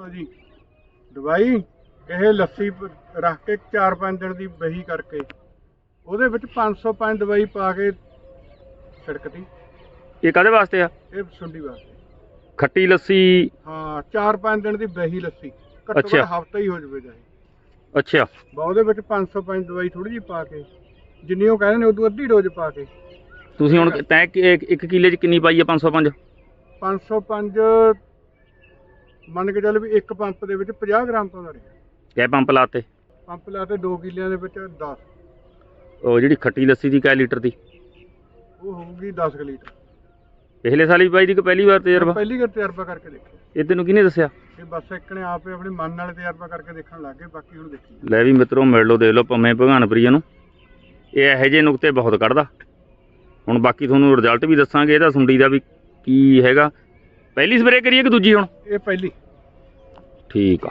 ਸੋ ਜੀ। ਦਵਾਈ ਇਹ ਲੱਸੀ ਰੱਖ ਕੇ 4-5 ਦਿਨ ਦੀ ਬਹੀ ਕਰਕੇ ਉਹਦੇ ਵਿੱਚ 505 ਦਵਾਈ ਪਾ ਕੇ ਛਿੜਕਤੀ। ਇਹ ਕਾਦੇ ਵਾਸਤੇ ਆ? ਇਹ ਸੁੰਡੀ ਵਾਸਤੇ। ਖੱਟੀ ਲੱਸੀ? ਹਾਂ 4-5 ਦਿਨ ਦੀ ਬਹੀ ਲੱਸੀ। ਘੱਟੋ ਅੱਛਾ। ਘੱਟ ਹਫਤਾ ਹੀ ਹੋ ਜਾਵੇ ਜਾਏ। ਅੱਛਾ। ਬਾ ਉਹਦੇ ਵਿੱਚ 505 ਦਵਾਈ ਥੋੜੀ ਜਿਹੀ ਪਾ ਕੇ ਜਿੰਨੀ ਉਹ ਕਹਿੰਦੇ ਨੇ ਉਦੋਂ ਅੱਧੀ ਡੋਜ਼ ਪਾ ਕੇ। ਤੁਸੀਂ ਹੁਣ ਤੈਂ ਕਿ- ਇੱਕ ਇੱਕ ਕਿੱਲੇ 'ਚ ਕਿੰਨੀ ਪਾਈ ਆ 505 505 ਮੰਨ ਕੇ ਚੱਲ ਵੀ ਇੱਕ ਪੰਪ ਦੇ ਵਿੱਚ 50 ਗ੍ਰਾਮ ਪਾਉਂਦਾ ਰਿਹਾ ਕੈ ਪੰਪ ਲਾਤੇ? ਪੰਪ ਲਾ ਤੇ 2 ਕਿੱਲਿਆਂ ਦੇ ਵਿੱਚ 10 ਉਹ ਜਿਹੜੀ ਖੱਟੀ ਲੱਸੀ ਦੀ ਕੈ ਲੀਟਰ ਦੀ? ਉਹ ਹੋਊਗੀ 10 ਕੁ ਲੀਟਰ। ਪਿਛਲੇ ਸਾਲ ਵੀ ਪਾਈ ਦੀ ਕਿ ਪਹਿਲੀ ਵਾਰ ਤਜਰਬਾ? ਪਹਿਲੀ ਵਾਰ ਤਜਰਬਾ ਕਰਕੇ ਦੇਖਿਆ। ਇਹ ਤੈਨੂੰ ਕਿਹਨੇ ਦੱਸਿਆ? ਇਹ ਬਸ ਇੱਕ ਨੇ ਆਪੇ ਆਪਣੇ ਮਨ ਨਾਲ ਤਜਰਬਾ ਕਰਕੇ ਦੇਖਣ ਲੱਗ ਗਏ ਬਾਕੀ ਹੁਣ ਦੇਖੀ ਲੈ ਵੀ ਮਿੱਤਰੋ ਮਿਲ ਲਓ ਦੇਖ ਲਓ ਪੰਮੇ ਭਗਾਨ ਪ੍ਰੀਆ ਨੂੰ। ਇਹ ਇਹੋ ਜਿਹੇ ਨੁਕਤੇ ਬਹੁਤ ਕੱਢਦਾ। ਹੁਣ ਬਾਕੀ ਤੁਹਾਨੂੰ ਰਿਜ਼ਲਟ ਵੀ ਦੱਸਾਂਗੇ ਇਹਦਾ ਸੁੰਡੀ ਦਾ ਵੀ ਕੀ ਹੈਗਾ। ਪਹਿਲੀ ਸਪਰੇਅ ਕਰੀਏ ਕਿ ਦੂਜੀ ਹੁਣ? ਇਹ ਪਹਿਲੀ। ਠੀਕ ਆ।